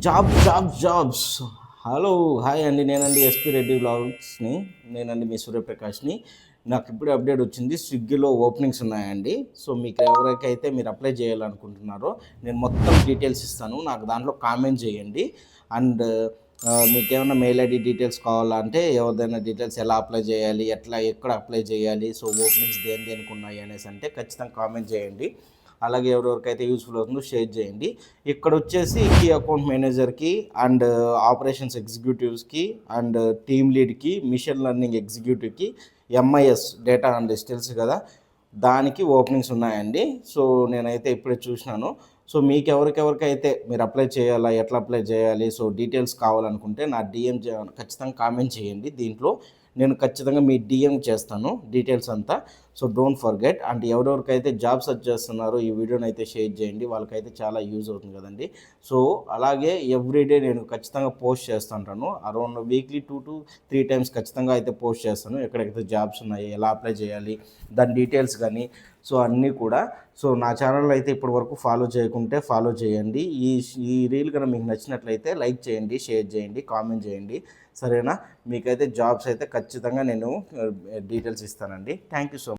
Job job jobs. Hello hi అండి. నేనండి SP Reddy బ్లాగ్స్ని నేనండి మీ సూర్యప్రకాష్ని. నాకు ఇప్పుడు అప్డేట్ వచ్చింది స్విగ్గీలో ఓపెనింగ్స్ ఉన్నాయండి. సో మీకు ఎవరికైతే మీరు అప్లై చేయాలనుకుంటున్నారో నేను మొత్తం డీటెయిల్స్ ఇస్తాను. నాకు దాంట్లో కామెంట్ చేయండి. అండ్ మీకు ఏమైనా మెయిల్ ఐడి డీటెయిల్స్ కావాలంటే ఎవరిదైనా డీటెయిల్స్ ఎలా అప్లై చేయాలి ఎట్లా ఎక్కడ అప్లై చేయాలి సో ఓపెనింగ్స్ దేని దేనికి ఉన్నాయి అనేసి అంటే ఖచ్చితంగా కామెంట్ చేయండి. అలాగే ఎవరెవరికైతే యూస్ఫుల్ అవుతుందో షేర్ చేయండి. ఇక్కడ వచ్చేసి కీ అకౌంట్ మేనేజర్కి అండ్ ఆపరేషన్స్ ఎగ్జిక్యూటివ్స్కి అండ్ టీమ్ లీడ్కి మిషన్ లెర్నింగ్ ఎగ్జిక్యూటివ్కి ఎంఐఎస్ డేటా అనలిస్ట్ తెలుసు కదా? దానికి ఓపెనింగ్స్ ఉన్నాయండి. సో నేనైతే ఇప్పుడే చూసినాను. సో మీకు ఎవరికెవరికైతే మీరు అప్లై చేయాలా ఎట్లా అప్లై చేయాలి సో డీటెయిల్స్ కావాలనుకుంటే నా డిఎం ఖచ్చితంగా కామెంట్ చేయండి. దీంట్లో నేను ఖచ్చితంగా మీ డిఎం చేస్తాను డీటెయిల్స్ అంతా. సో డోంట్ ఫర్గెట్ అండ్ ఎవరెవరికైతే జాబ్ సెర్చ్ చేస్తున్నారో ఈ వీడియోని అయితే షేర్ చేయండి. వాళ్ళకైతే చాలా యూజ్ అవుతుంది కదండి. సో అలాగే ఎవ్రీడే నేను ఖచ్చితంగా పోస్ట్ చేస్తుంటాను. Around weekly two to three times ఖచ్చితంగా అయితే పోస్ట్ చేస్తాను. ఎక్కడెక్కడైతే జాబ్స్ ఉన్నాయి ఎలా అప్లై చేయాలి దాని డీటెయిల్స్ కానీ సో అన్నీ కూడా. సో నా ఛానల్ అయితే ఇప్పటి వరకు ఫాలో ఉంటే ఫాలో చేయండి. ఈ ఈ రీల్ కనుక మీకు నచ్చినట్లయితే లైక్ చేయండి షేర్ చేయండి కామెంట్ చేయండి. సరేనా? మీకైతే జాబ్స్ అయితే ఖచ్చితంగా నేను uh, డీటెయిల్స్ ఇస్తానండి. Thank you so much